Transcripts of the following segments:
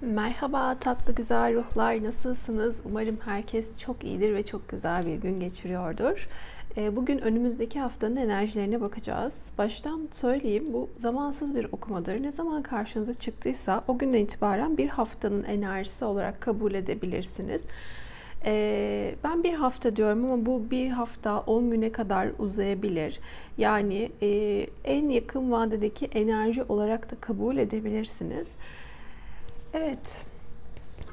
Merhaba tatlı güzel ruhlar nasılsınız? Umarım herkes çok iyidir ve çok güzel bir gün geçiriyordur. Ee, Bugün önümüzdeki haftanın enerjilerine bakacağız. Baştan söyleyeyim bu zamansız bir okumadır. Ne zaman karşınıza çıktıysa o günden itibaren bir haftanın enerjisi olarak kabul edebilirsiniz. Ee, ben bir hafta diyorum ama bu bir hafta 10 güne kadar uzayabilir. Yani e, en yakın vadedeki enerji olarak da kabul edebilirsiniz. Evet.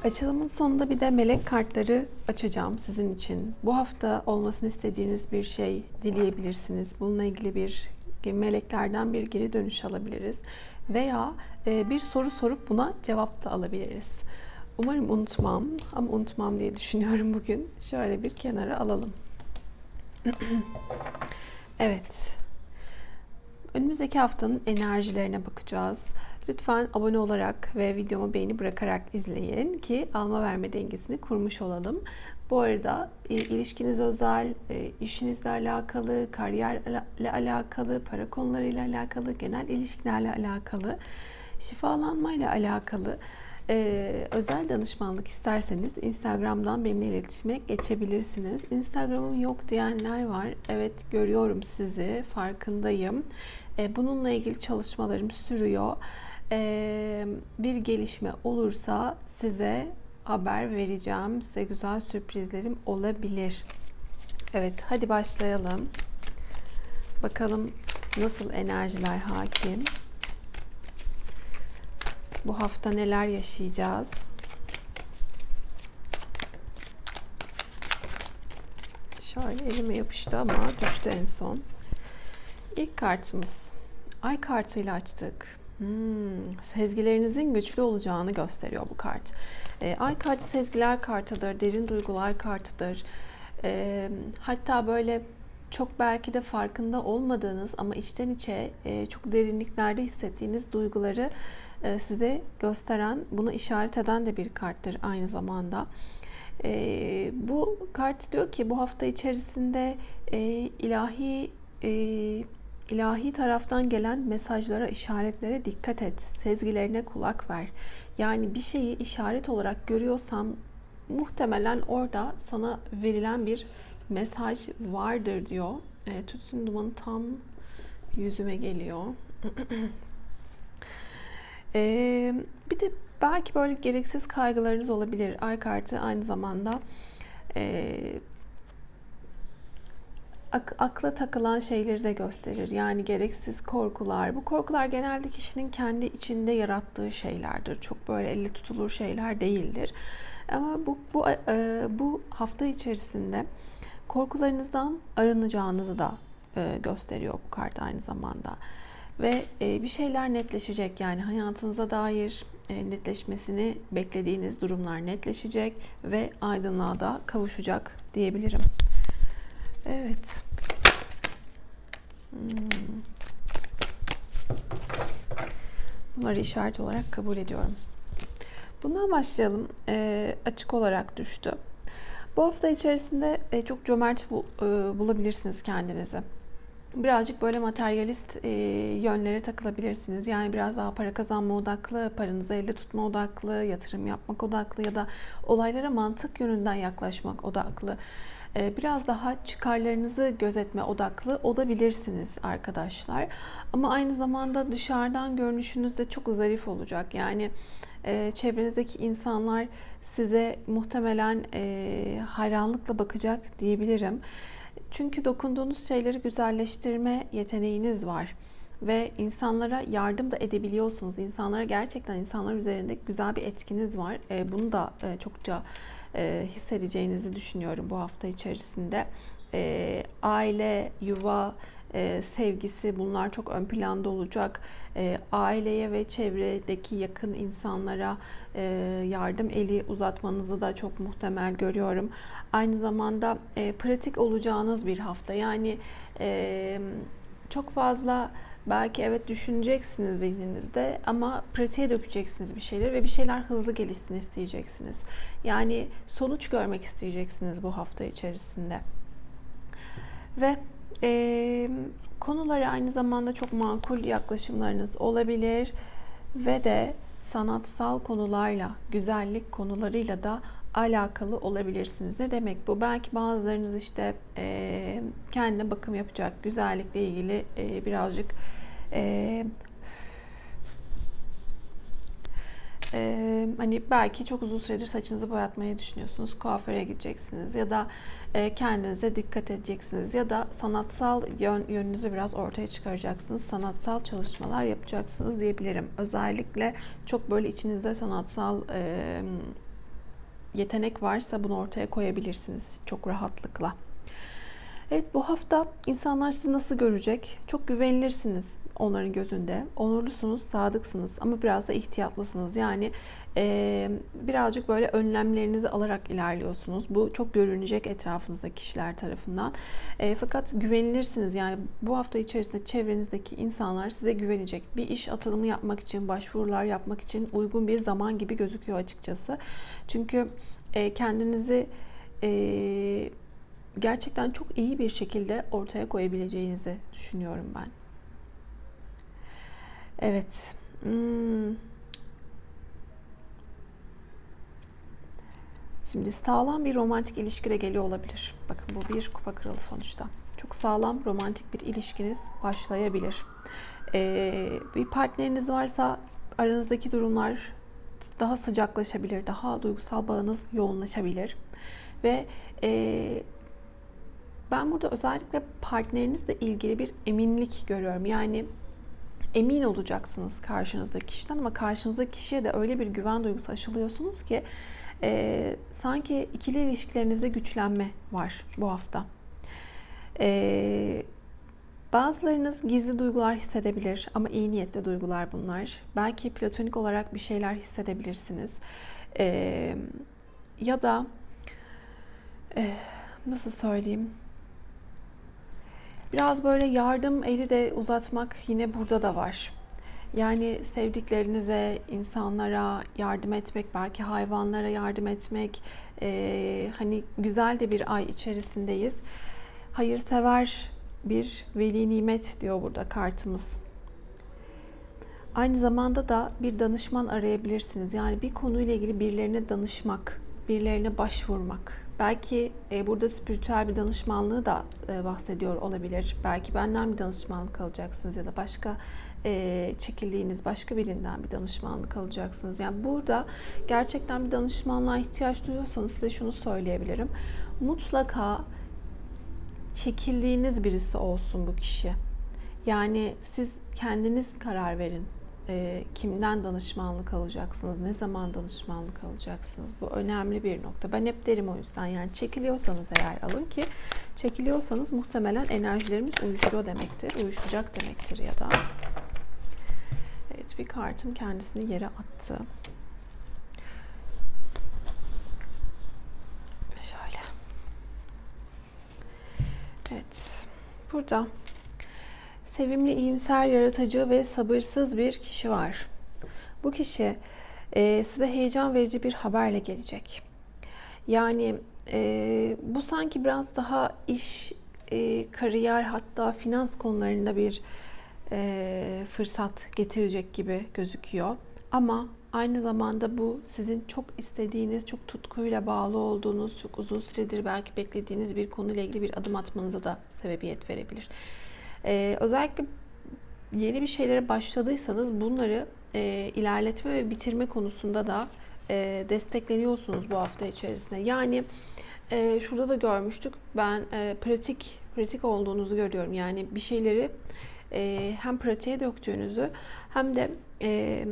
Açılımın sonunda bir de melek kartları açacağım sizin için. Bu hafta olmasını istediğiniz bir şey dileyebilirsiniz. Bununla ilgili bir meleklerden bir geri dönüş alabiliriz. Veya e, bir soru sorup buna cevap da alabiliriz. Umarım unutmam ama unutmam diye düşünüyorum bugün. Şöyle bir kenara alalım. evet. Önümüzdeki haftanın enerjilerine bakacağız. Lütfen abone olarak ve videomu beğeni bırakarak izleyin ki alma verme dengesini kurmuş olalım. Bu arada e, ilişkiniz özel, e, işinizle alakalı, kariyerle alakalı, para konularıyla alakalı, genel ilişkilerle alakalı, şifalanmayla alakalı ee, özel danışmanlık isterseniz Instagram'dan benimle iletişime geçebilirsiniz. Instagram'ım yok diyenler var. Evet görüyorum sizi, farkındayım. Bununla ilgili çalışmalarım sürüyor. Bir gelişme olursa size haber vereceğim. Size güzel sürprizlerim olabilir. Evet, hadi başlayalım. Bakalım nasıl enerjiler hakim. Bu hafta neler yaşayacağız? Şöyle elime yapıştı ama düştü en son. İlk kartımız. Ay kartıyla açtık. Hmm, sezgilerinizin güçlü olacağını gösteriyor bu kart. E, ay kartı sezgiler kartıdır, derin duygular kartıdır. E, hatta böyle çok belki de farkında olmadığınız ama içten içe e, çok derinliklerde hissettiğiniz duyguları e, size gösteren, bunu işaret eden de bir karttır aynı zamanda. E, bu kart diyor ki bu hafta içerisinde e, ilahi e, ilahi taraftan gelen mesajlara, işaretlere dikkat et. Sezgilerine kulak ver. Yani bir şeyi işaret olarak görüyorsam muhtemelen orada sana verilen bir mesaj vardır diyor. E, tütsün dumanı tam yüzüme geliyor. e, bir de belki böyle gereksiz kaygılarınız olabilir. Ay kartı aynı zamanda e, ak- akla takılan şeyleri de gösterir. Yani gereksiz korkular. Bu korkular genelde kişinin kendi içinde yarattığı şeylerdir. Çok böyle elle tutulur şeyler değildir. Ama bu bu e, bu hafta içerisinde korkularınızdan arınacağınızı da e, gösteriyor bu kart aynı zamanda. Ve e, bir şeyler netleşecek yani hayatınıza dair e, netleşmesini beklediğiniz durumlar netleşecek ve aydınlığa da kavuşacak diyebilirim. Evet. Hmm. Bunları işaret olarak kabul ediyorum. Bundan başlayalım. E, açık olarak düştü. Bu hafta içerisinde e, çok cömert bu, e, bulabilirsiniz kendinizi. Birazcık böyle materyalist e, yönlere takılabilirsiniz. Yani biraz daha para kazanma odaklı, paranızı elde tutma odaklı, yatırım yapmak odaklı ya da olaylara mantık yönünden yaklaşmak odaklı. E, biraz daha çıkarlarınızı gözetme odaklı olabilirsiniz arkadaşlar. Ama aynı zamanda dışarıdan görünüşünüz de çok zarif olacak. Yani e, çevrenizdeki insanlar size muhtemelen e, hayranlıkla bakacak diyebilirim. Çünkü dokunduğunuz şeyleri güzelleştirme yeteneğiniz var ve insanlara yardım da edebiliyorsunuz. İnsanlara gerçekten insanlar üzerinde güzel bir etkiniz var. E, bunu da e, çokça e, hissedeceğinizi düşünüyorum bu hafta içerisinde. E, aile, yuva, e, sevgisi bunlar çok ön planda olacak. E, aileye ve çevredeki yakın insanlara e, yardım eli uzatmanızı da çok muhtemel görüyorum. Aynı zamanda e, pratik olacağınız bir hafta. Yani e, çok fazla belki evet düşüneceksiniz zihninizde ama pratiğe dökeceksiniz bir şeyler ve bir şeyler hızlı gelişsin isteyeceksiniz. Yani sonuç görmek isteyeceksiniz bu hafta içerisinde. Ve e, konulara aynı zamanda çok makul yaklaşımlarınız olabilir ve de sanatsal konularla, güzellik konularıyla da alakalı olabilirsiniz. Ne demek bu? Belki bazılarınız işte e, kendine bakım yapacak, güzellikle ilgili e, birazcık e, e, hani belki çok uzun süredir saçınızı boyatmayı düşünüyorsunuz. Kuaföre gideceksiniz ya da e, kendinize dikkat edeceksiniz ya da sanatsal yön, yönünüzü biraz ortaya çıkaracaksınız. Sanatsal çalışmalar yapacaksınız diyebilirim. Özellikle çok böyle içinizde sanatsal e, yetenek varsa bunu ortaya koyabilirsiniz çok rahatlıkla. Evet bu hafta insanlar sizi nasıl görecek? Çok güvenilirsiniz onların gözünde. Onurlusunuz, sadıksınız ama biraz da ihtiyatlısınız. Yani e, birazcık böyle önlemlerinizi alarak ilerliyorsunuz. Bu çok görünecek etrafınızdaki kişiler tarafından. E, fakat güvenilirsiniz. Yani bu hafta içerisinde çevrenizdeki insanlar size güvenecek. Bir iş atılımı yapmak için, başvurular yapmak için uygun bir zaman gibi gözüküyor açıkçası. Çünkü e, kendinizi e, gerçekten çok iyi bir şekilde ortaya koyabileceğinizi düşünüyorum ben. Evet. Hmm. Şimdi sağlam bir romantik ilişki de geliyor olabilir. Bakın bu bir kupa kralı sonuçta. Çok sağlam romantik bir ilişkiniz başlayabilir. Ee, bir partneriniz varsa aranızdaki durumlar daha sıcaklaşabilir, daha duygusal bağınız yoğunlaşabilir. Ve e, ben burada özellikle partnerinizle ilgili bir eminlik görüyorum. Yani emin olacaksınız karşınızdaki kişiden ama karşınızdaki kişiye de öyle bir güven duygusu aşılıyorsunuz ki e, sanki ikili ilişkilerinizde güçlenme var bu hafta. E, bazılarınız gizli duygular hissedebilir ama iyi niyetli duygular bunlar. Belki platonik olarak bir şeyler hissedebilirsiniz. E, ya da e, nasıl söyleyeyim? Biraz böyle yardım eli de uzatmak yine burada da var. Yani sevdiklerinize, insanlara yardım etmek, belki hayvanlara yardım etmek, e, hani güzel de bir ay içerisindeyiz. Hayırsever bir veli nimet diyor burada kartımız. Aynı zamanda da bir danışman arayabilirsiniz. Yani bir konuyla ilgili birilerine danışmak, birilerine başvurmak, Belki e, burada spiritüel bir danışmanlığı da e, bahsediyor olabilir. Belki benden bir danışmanlık alacaksınız ya da başka e, çekildiğiniz başka birinden bir danışmanlık alacaksınız. Yani burada gerçekten bir danışmanlığa ihtiyaç duyuyorsanız size şunu söyleyebilirim. Mutlaka çekildiğiniz birisi olsun bu kişi. Yani siz kendiniz karar verin e, kimden danışmanlık alacaksınız, ne zaman danışmanlık alacaksınız. Bu önemli bir nokta. Ben hep derim o yüzden yani çekiliyorsanız eğer alın ki çekiliyorsanız muhtemelen enerjilerimiz uyuşuyor demektir, uyuşacak demektir ya da. Evet bir kartım kendisini yere attı. Şöyle. Evet. Burada sevimli, iyimser, yaratıcı ve sabırsız bir kişi var. Bu kişi e, size heyecan verici bir haberle gelecek. Yani e, bu sanki biraz daha iş, e, kariyer hatta finans konularında bir e, fırsat getirecek gibi gözüküyor. Ama aynı zamanda bu sizin çok istediğiniz, çok tutkuyla bağlı olduğunuz, çok uzun süredir belki beklediğiniz bir konuyla ilgili bir adım atmanıza da sebebiyet verebilir. Ee, özellikle yeni bir şeylere başladıysanız bunları e, ilerletme ve bitirme konusunda da e, destekleniyorsunuz bu hafta içerisinde. Yani e, şurada da görmüştük. Ben e, pratik pratik olduğunuzu görüyorum. Yani bir şeyleri e, hem pratiğe döktüğünüzü hem de e,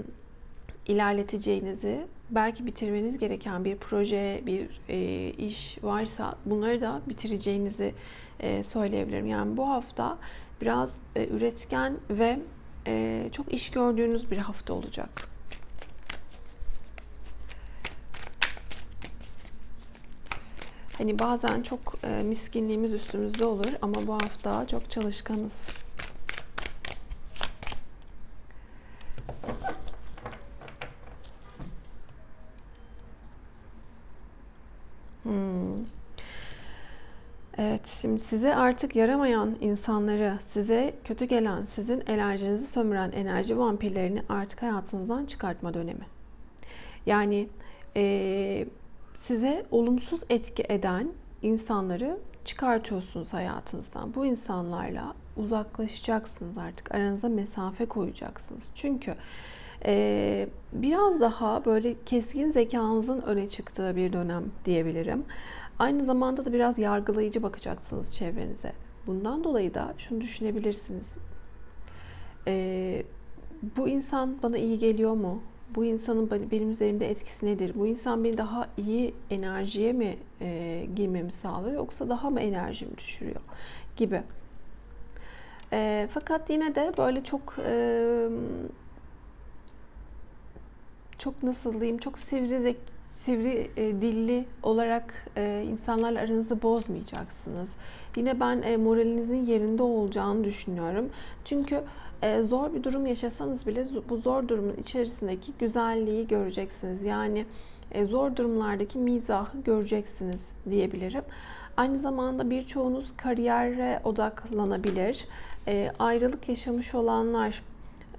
ilerleteceğinizi, belki bitirmeniz gereken bir proje, bir e, iş varsa bunları da bitireceğinizi e, söyleyebilirim. Yani bu hafta biraz e, üretken ve e, çok iş gördüğünüz bir hafta olacak. Hani bazen çok e, miskinliğimiz üstümüzde olur ama bu hafta çok çalışkanız. Evet, şimdi size artık yaramayan insanları, size kötü gelen, sizin enerjinizi sömüren enerji vampirlerini artık hayatınızdan çıkartma dönemi. Yani eee, size olumsuz etki eden insanları çıkartıyorsunuz hayatınızdan. Bu insanlarla uzaklaşacaksınız artık. Aranıza mesafe koyacaksınız. Çünkü eee, biraz daha böyle keskin zekanızın öne çıktığı bir dönem diyebilirim. Aynı zamanda da biraz yargılayıcı bakacaksınız çevrenize. Bundan dolayı da şunu düşünebilirsiniz. Ee, bu insan bana iyi geliyor mu? Bu insanın benim üzerimde etkisi nedir? Bu insan beni daha iyi enerjiye mi e, girmemi sağlıyor yoksa daha mı enerjimi düşürüyor gibi. E, fakat yine de böyle çok e, çok nasıl diyeyim çok sivri sivri e, dilli olarak e, insanlarla aranızı bozmayacaksınız. Yine ben e, moralinizin yerinde olacağını düşünüyorum. Çünkü e, zor bir durum yaşasanız bile bu zor durumun içerisindeki güzelliği göreceksiniz. Yani e, zor durumlardaki mizahı göreceksiniz diyebilirim. Aynı zamanda birçoğunuz kariyere odaklanabilir. E, ayrılık yaşamış olanlar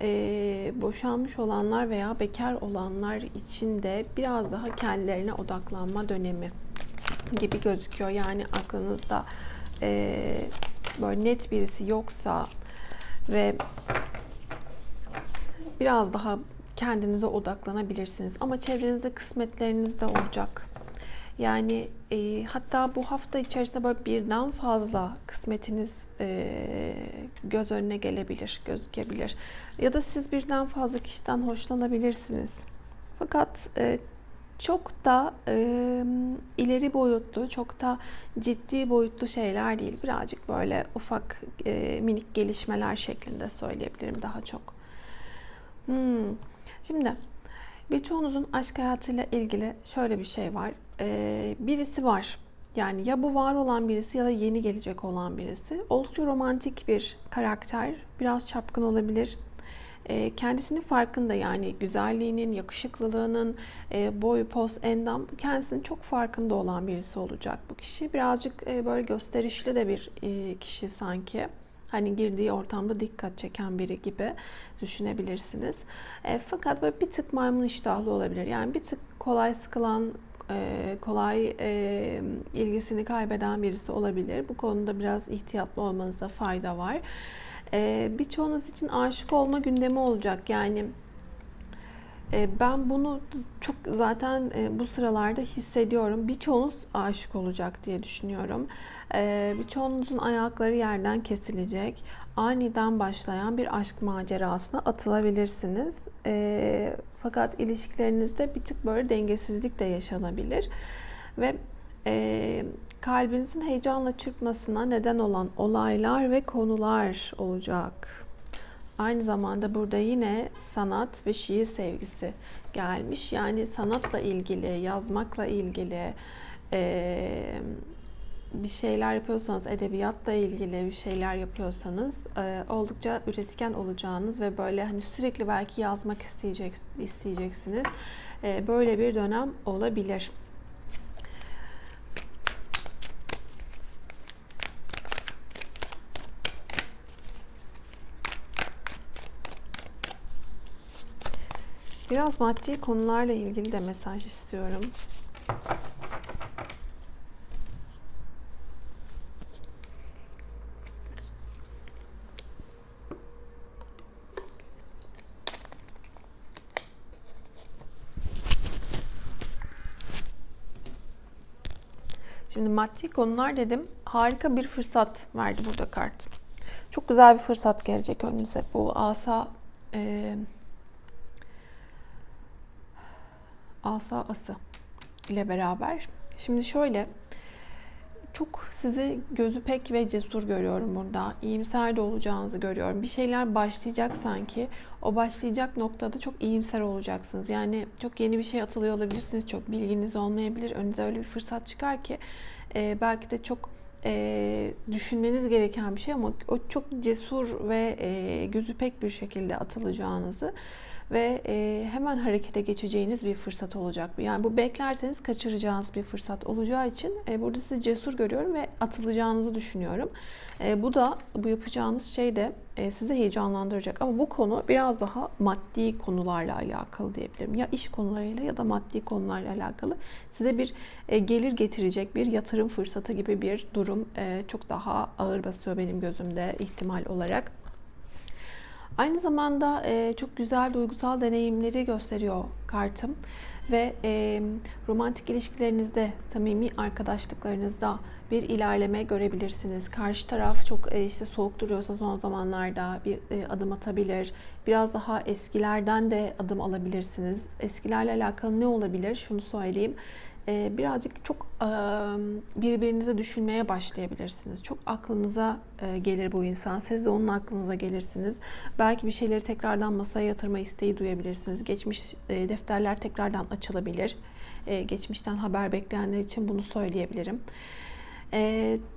e, boşanmış olanlar veya bekar olanlar için de biraz daha kendilerine odaklanma dönemi gibi gözüküyor. Yani aklınızda e, böyle net birisi yoksa ve biraz daha kendinize odaklanabilirsiniz. Ama çevrenizde kısmetleriniz de olacak. Yani e, hatta bu hafta içerisinde böyle birden fazla kısmetiniz e, göz önüne gelebilir, gözükebilir. Ya da siz birden fazla kişiden hoşlanabilirsiniz. Fakat e, çok da e, ileri boyutlu, çok da ciddi boyutlu şeyler değil. Birazcık böyle ufak e, minik gelişmeler şeklinde söyleyebilirim daha çok. Hmm. Şimdi birçoğunuzun aşk hayatıyla ilgili şöyle bir şey var. Ee, birisi var. Yani ya bu var olan birisi ya da yeni gelecek olan birisi. Oldukça romantik bir karakter. Biraz çapkın olabilir. Ee, kendisinin farkında yani güzelliğinin, yakışıklılığının, e, boy, poz, endam kendisinin çok farkında olan birisi olacak bu kişi. Birazcık e, böyle gösterişli de bir e, kişi sanki. Hani girdiği ortamda dikkat çeken biri gibi düşünebilirsiniz. E, fakat böyle bir tık maymun iştahlı olabilir. Yani bir tık kolay sıkılan, e, kolay e, ilgisini kaybeden birisi olabilir. Bu konuda biraz ihtiyatlı olmanızda fayda var. E, birçoğunuz için aşık olma gündemi olacak. Yani e, ben bunu çok zaten e, bu sıralarda hissediyorum. Birçoğunuz aşık olacak diye düşünüyorum. E, Birçoğunuzun ayakları yerden kesilecek. Aniden başlayan bir aşk macerasına atılabilirsiniz. E, Fakat ilişkilerinizde bir tık böyle dengesizlik de yaşanabilir. Ve e, kalbinizin heyecanla çırpmasına neden olan olaylar ve konular olacak. Aynı zamanda burada yine sanat ve şiir sevgisi gelmiş. Yani sanatla ilgili, yazmakla ilgili eee, bir şeyler yapıyorsanız, edebiyatla ilgili bir şeyler yapıyorsanız eee, oldukça üretken olacağınız ve böyle hani sürekli belki yazmak isteyecek, isteyeceksiniz. Eee, böyle bir dönem olabilir. Biraz maddi konularla ilgili de mesaj istiyorum. Şimdi maddi konular dedim. Harika bir fırsat verdi burada kart. Çok güzel bir fırsat gelecek önünüze. Bu asa e, asa ası ile beraber. Şimdi şöyle çok sizi gözü pek ve cesur görüyorum burada. İyimser de olacağınızı görüyorum. Bir şeyler başlayacak sanki. O başlayacak noktada çok iyimser olacaksınız. Yani çok yeni bir şey atılıyor olabilirsiniz. Çok bilginiz olmayabilir. Önünüze öyle bir fırsat çıkar ki e, belki de çok e, düşünmeniz gereken bir şey ama o çok cesur ve e, gözü pek bir şekilde atılacağınızı ve e, hemen harekete geçeceğiniz bir fırsat olacak. Yani bu beklerseniz kaçıracağınız bir fırsat olacağı için e, burada sizi cesur görüyorum ve atılacağınızı düşünüyorum. E, bu da bu yapacağınız şey de e, sizi heyecanlandıracak. Ama bu konu biraz daha maddi konularla alakalı diyebilirim. Ya iş konularıyla ya da maddi konularla alakalı. Size bir e, gelir getirecek bir yatırım fırsatı gibi bir durum e, çok daha ağır basıyor benim gözümde ihtimal olarak. Aynı zamanda e, çok güzel duygusal deneyimleri gösteriyor kartım ve e, romantik ilişkilerinizde, samimi arkadaşlıklarınızda bir ilerleme görebilirsiniz. Karşı taraf çok e, işte soğuk duruyorsa son zamanlarda bir e, adım atabilir. Biraz daha eskilerden de adım alabilirsiniz. Eskilerle alakalı ne olabilir? Şunu söyleyeyim. E, birazcık çok e, birbirinizi düşünmeye başlayabilirsiniz. Çok aklınıza gelir bu insan. Siz de onun aklınıza gelirsiniz. Belki bir şeyleri tekrardan masaya yatırma isteği duyabilirsiniz. Geçmiş defterler tekrardan açılabilir. Geçmişten haber bekleyenler için bunu söyleyebilirim.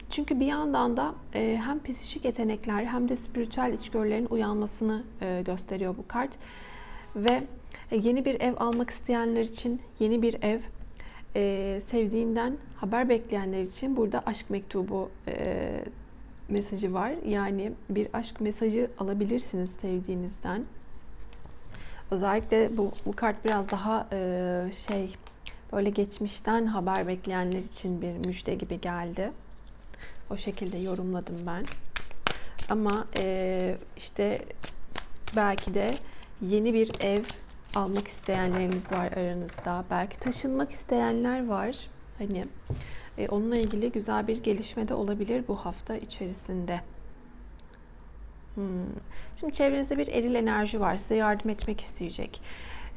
Çünkü bir yandan da hem psikik yetenekler hem de spiritüel içgörülerin uyanmasını gösteriyor bu kart. Ve e, yeni bir ev almak isteyenler için yeni bir ev, e, sevdiğinden haber bekleyenler için burada aşk mektubu e, mesajı var. Yani bir aşk mesajı alabilirsiniz sevdiğinizden. Özellikle bu, bu kart biraz daha e, şey böyle geçmişten haber bekleyenler için bir müjde gibi geldi. O şekilde yorumladım ben. Ama e, işte belki de yeni bir ev almak isteyenleriniz var aranızda. Belki taşınmak isteyenler var. Hani e, onunla ilgili güzel bir gelişme de olabilir bu hafta içerisinde. Hmm. Şimdi çevrenizde bir eril enerji var. Size yardım etmek isteyecek.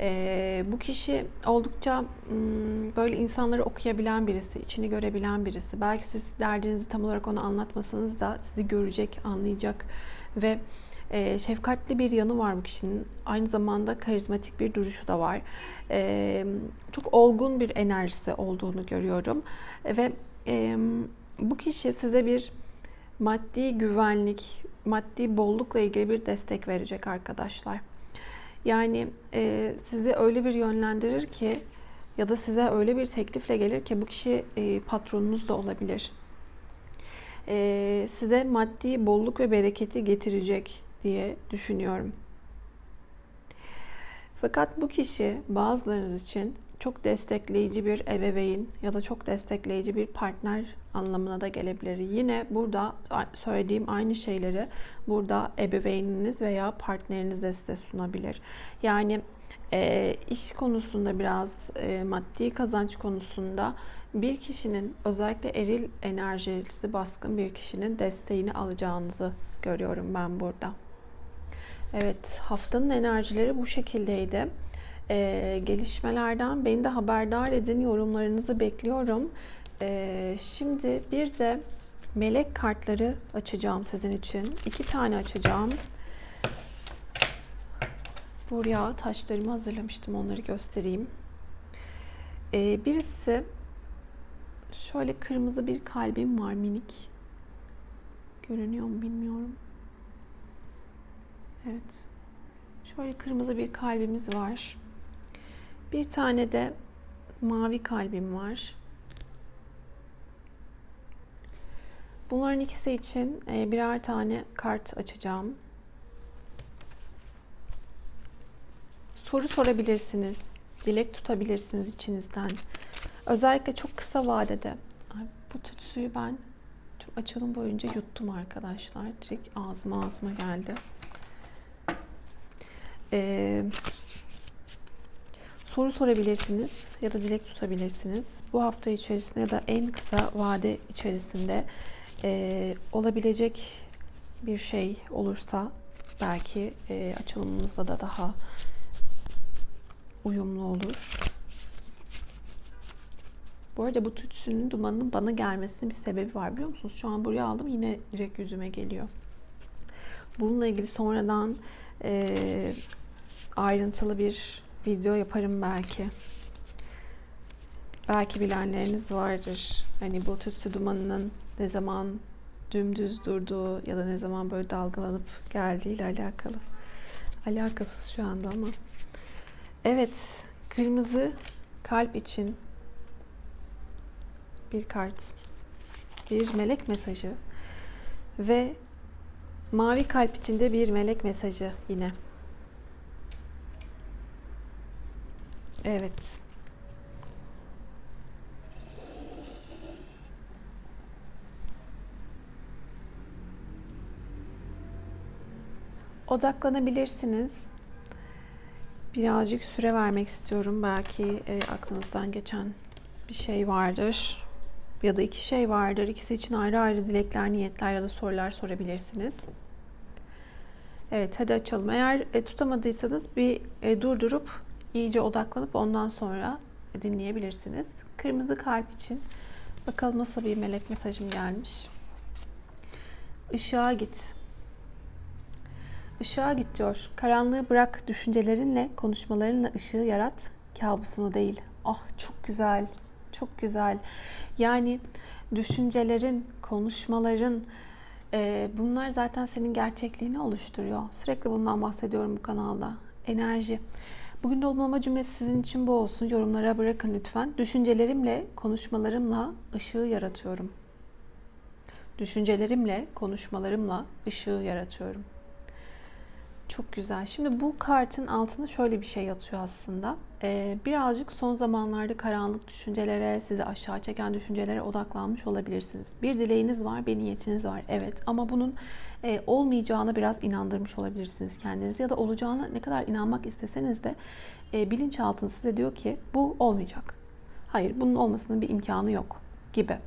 Ee, bu kişi oldukça hmm, böyle insanları okuyabilen birisi, içini görebilen birisi. Belki siz derdinizi tam olarak ona anlatmasanız da sizi görecek, anlayacak ve e, şefkatli bir yanı var bu kişinin. Aynı zamanda karizmatik bir duruşu da var. E, çok olgun bir enerjisi olduğunu görüyorum. E, ve e, bu kişi size bir maddi güvenlik, maddi bollukla ilgili bir destek verecek arkadaşlar. Yani e, sizi öyle bir yönlendirir ki ya da size öyle bir teklifle gelir ki bu kişi e, patronunuz da olabilir. E, size maddi bolluk ve bereketi getirecek diye düşünüyorum. Fakat bu kişi bazılarınız için çok destekleyici bir ebeveyn ya da çok destekleyici bir partner anlamına da gelebilir. Yine burada söylediğim aynı şeyleri burada ebeveyniniz veya partneriniz de size sunabilir. Yani e, iş konusunda biraz e, maddi kazanç konusunda bir kişinin özellikle eril enerjisi baskın bir kişinin desteğini alacağınızı görüyorum ben burada. Evet, haftanın enerjileri bu şekildeydi. Ee, gelişmelerden beni de haberdar edin. Yorumlarınızı bekliyorum. Ee, şimdi bir de melek kartları açacağım sizin için. İki tane açacağım. Buraya taşlarımı hazırlamıştım. Onları göstereyim. Ee, birisi şöyle kırmızı bir kalbim var minik. Görünüyor mu bilmiyorum. Evet. Şöyle kırmızı bir kalbimiz var. Bir tane de mavi kalbim var. Bunların ikisi için e, birer tane kart açacağım. Soru sorabilirsiniz. Dilek tutabilirsiniz içinizden. Özellikle çok kısa vadede. bu tütsüyü ben açılım boyunca yuttum arkadaşlar. Direkt ağzıma ağzıma geldi. Ee, soru sorabilirsiniz ya da dilek tutabilirsiniz. Bu hafta içerisinde ya da en kısa vade içerisinde e, olabilecek bir şey olursa belki e, açılımımızda da daha uyumlu olur. Bu arada bu tütsünün dumanının bana gelmesinin bir sebebi var biliyor musunuz? Şu an buraya aldım yine direkt yüzüme geliyor. Bununla ilgili sonradan e, ayrıntılı bir video yaparım belki. Belki bilenleriniz vardır. Hani bu tütsü dumanının ne zaman dümdüz durduğu ya da ne zaman böyle dalgalanıp geldiği ile alakalı. Alakasız şu anda ama Evet, kırmızı kalp için bir kart, bir melek mesajı ve mavi kalp içinde bir melek mesajı yine. Evet. Odaklanabilirsiniz. Birazcık süre vermek istiyorum. Belki e, aklınızdan geçen bir şey vardır. Ya da iki şey vardır. İkisi için ayrı ayrı dilekler, niyetler ya da sorular sorabilirsiniz. Evet hadi açalım. Eğer e, tutamadıysanız bir e, durdurup iyice odaklanıp ondan sonra dinleyebilirsiniz. Kırmızı kalp için bakalım nasıl bir melek mesajım gelmiş. Işığa git. Işığa git diyor. Karanlığı bırak düşüncelerinle, konuşmalarınla ışığı yarat. Kabusunu değil. Ah çok güzel. Çok güzel. Yani düşüncelerin, konuşmaların e, bunlar zaten senin gerçekliğini oluşturuyor. Sürekli bundan bahsediyorum bu kanalda. Enerji. Bugün dolmama cümlesi sizin için bu olsun. Yorumlara bırakın lütfen. Düşüncelerimle, konuşmalarımla ışığı yaratıyorum. Düşüncelerimle, konuşmalarımla ışığı yaratıyorum. Çok güzel. Şimdi bu kartın altında şöyle bir şey yatıyor aslında. Ee, birazcık son zamanlarda karanlık düşüncelere, sizi aşağı çeken düşüncelere odaklanmış olabilirsiniz. Bir dileğiniz var, bir niyetiniz var. Evet ama bunun e, olmayacağına biraz inandırmış olabilirsiniz kendinizi. Ya da olacağına ne kadar inanmak isteseniz de e, bilinçaltınız size diyor ki bu olmayacak. Hayır bunun olmasının bir imkanı yok gibi.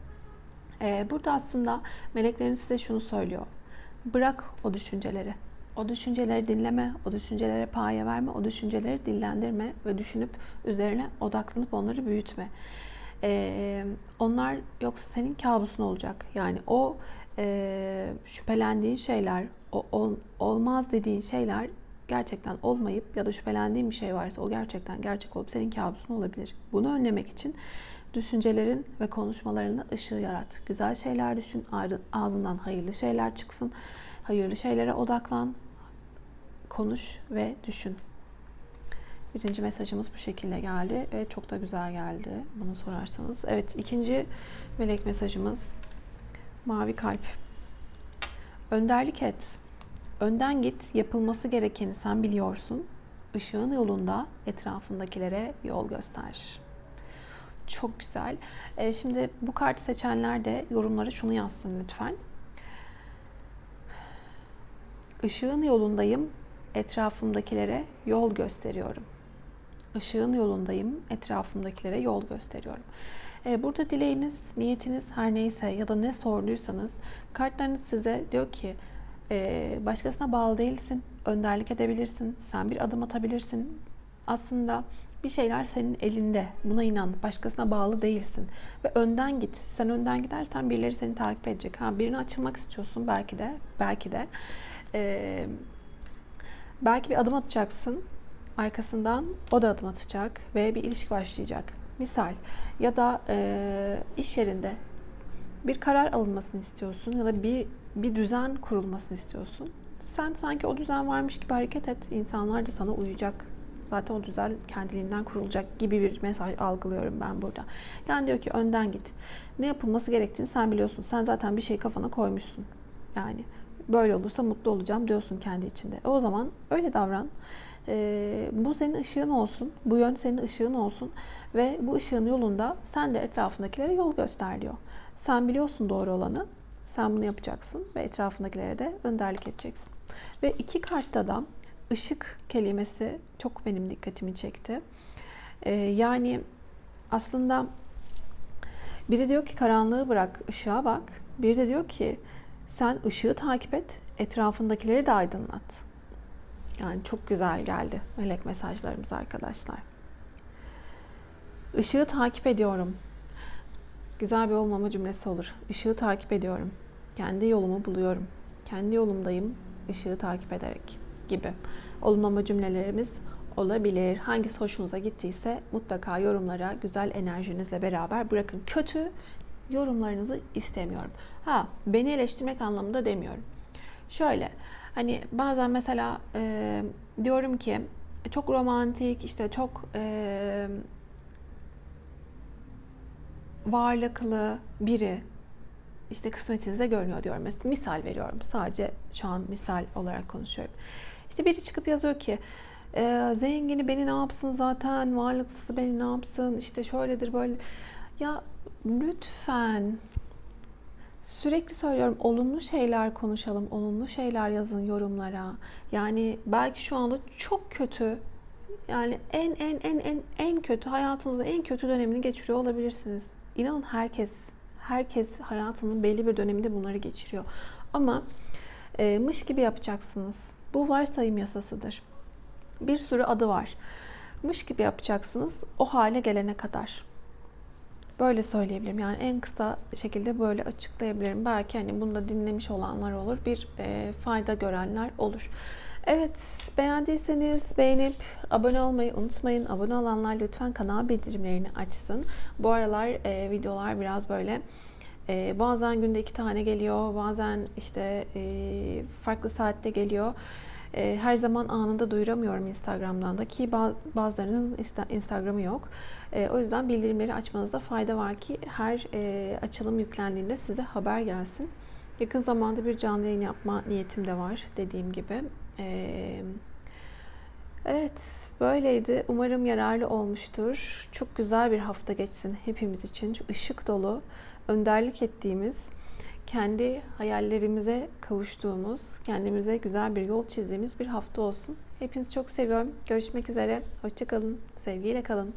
Ee, burada aslında meleklerin size şunu söylüyor. Bırak o düşünceleri o düşünceleri dinleme, o düşüncelere paye verme, o düşünceleri dillendirme ve düşünüp üzerine odaklanıp onları büyütme. Ee, onlar yoksa senin kabusun olacak. Yani o e, şüphelendiğin şeyler, o ol, olmaz dediğin şeyler gerçekten olmayıp ya da şüphelendiğin bir şey varsa o gerçekten gerçek olup senin kabusun olabilir. Bunu önlemek için düşüncelerin ve konuşmalarında ışığı yarat. Güzel şeyler düşün, ağzından hayırlı şeyler çıksın. Hayırlı şeylere odaklan, konuş ve düşün. Birinci mesajımız bu şekilde geldi ve çok da güzel geldi bunu sorarsanız. Evet ikinci melek mesajımız mavi kalp. Önderlik et. Önden git. Yapılması gerekeni sen biliyorsun. Işığın yolunda etrafındakilere yol göster. Çok güzel. Ee, şimdi bu kartı seçenler de yorumlara şunu yazsın lütfen. Işığın yolundayım, etrafımdakilere yol gösteriyorum. Işığın yolundayım, etrafımdakilere yol gösteriyorum. Ee, burada dileğiniz, niyetiniz her neyse ya da ne sorduysanız kartlarınız size diyor ki e, başkasına bağlı değilsin, önderlik edebilirsin, sen bir adım atabilirsin. Aslında bir şeyler senin elinde. Buna inan. Başkasına bağlı değilsin. Ve önden git. Sen önden gidersen birileri seni takip edecek. Ha birine açılmak istiyorsun belki de. Belki de. Ee, belki bir adım atacaksın. Arkasından o da adım atacak ve bir ilişki başlayacak. Misal ya da e, iş yerinde bir karar alınmasını istiyorsun ya da bir bir düzen kurulmasını istiyorsun. Sen sanki o düzen varmış gibi hareket et. İnsanlar da sana uyacak. Zaten o düzen kendiliğinden kurulacak gibi bir mesaj algılıyorum ben burada. Yani diyor ki önden git. Ne yapılması gerektiğini sen biliyorsun. Sen zaten bir şey kafana koymuşsun. Yani böyle olursa mutlu olacağım diyorsun kendi içinde. E o zaman öyle davran. E, bu senin ışığın olsun. Bu yön senin ışığın olsun. Ve bu ışığın yolunda sen de etrafındakilere yol göster diyor. Sen biliyorsun doğru olanı. Sen bunu yapacaksın ve etrafındakilere de önderlik edeceksin. Ve iki kartta da ışık kelimesi çok benim dikkatimi çekti. Ee, yani aslında biri diyor ki karanlığı bırak, ışığa bak. Biri de diyor ki sen ışığı takip et, etrafındakileri de aydınlat. Yani çok güzel geldi melek mesajlarımız arkadaşlar. Işığı takip ediyorum. Güzel bir olmama cümlesi olur. Işığı takip ediyorum. Kendi yolumu buluyorum. Kendi yolumdayım ışığı takip ederek gibi olumlama cümlelerimiz olabilir. Hangisi hoşunuza gittiyse mutlaka yorumlara güzel enerjinizle beraber bırakın. Kötü yorumlarınızı istemiyorum. Ha beni eleştirmek anlamında demiyorum. Şöyle hani bazen mesela e, diyorum ki çok romantik, işte çok e, varlıklı biri işte kısmetinize görünüyor diyorum. Misal veriyorum. Sadece şu an misal olarak konuşuyorum. İşte biri çıkıp yazıyor ki e, zengini beni ne yapsın zaten, varlıklısı beni ne yapsın, işte şöyledir böyle. Ya lütfen sürekli söylüyorum olumlu şeyler konuşalım, olumlu şeyler yazın yorumlara. Yani belki şu anda çok kötü yani en en en en en kötü hayatınızın en kötü dönemini geçiriyor olabilirsiniz. İnanın herkes herkes hayatının belli bir döneminde bunları geçiriyor. Ama e, mış gibi yapacaksınız. Bu varsayım yasasıdır. Bir sürü adı var. Mış gibi yapacaksınız o hale gelene kadar. Böyle söyleyebilirim. Yani en kısa şekilde böyle açıklayabilirim. Belki hani bunu da dinlemiş olanlar olur. Bir e, fayda görenler olur. Evet, beğendiyseniz beğenip abone olmayı unutmayın. Abone olanlar lütfen kanal bildirimlerini açsın. Bu aralar e, videolar biraz böyle e, bazen günde iki tane geliyor, bazen işte e, farklı saatte geliyor. E, her zaman anında duyuramıyorum Instagram'dan da ki baz- bazılarınızın insta- Instagram'ı yok. E, o yüzden bildirimleri açmanızda fayda var ki her e, açılım yüklendiğinde size haber gelsin. Yakın zamanda bir canlı yayın yapma niyetim de var dediğim gibi. E, evet böyleydi. Umarım yararlı olmuştur. Çok güzel bir hafta geçsin hepimiz için. Çok ışık dolu, önderlik ettiğimiz, kendi hayallerimize kavuştuğumuz, kendimize güzel bir yol çizdiğimiz bir hafta olsun. Hepinizi çok seviyorum. Görüşmek üzere. Hoşçakalın. Sevgiyle kalın.